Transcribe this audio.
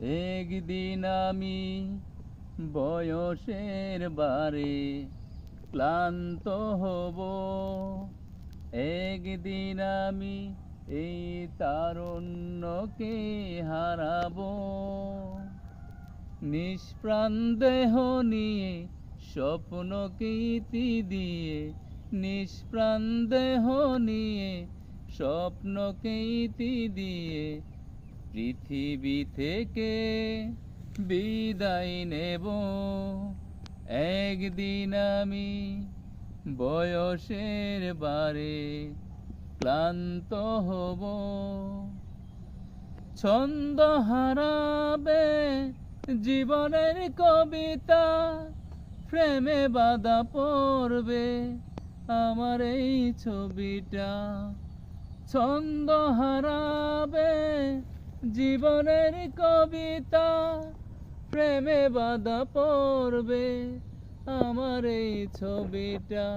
একদিন আমি বয়সের বারে ক্লান্ত হব। একদিন আমি এই তারুণ্যকে হারাবো। নিষ্প্রাণ দেহ নিয়ে স্বপ্নকে ইতি দিয়ে, নিষ্প্রাণ দেহ নিয়ে স্বপ্নকে ইতি দিয়ে পৃথিবী থেকে বিদায় নেব। একদিন আমি বয়সের বারে ক্লান্ত হব। ছন্দ হারাবে জীবনের কবিতা প্রেমে বাধা পড়বে আমার এই ছবিটা। ছন্দ হারাবে জীবনের কবিতা প্রেমে বাধা পড়বে আমার এই ছবিটা।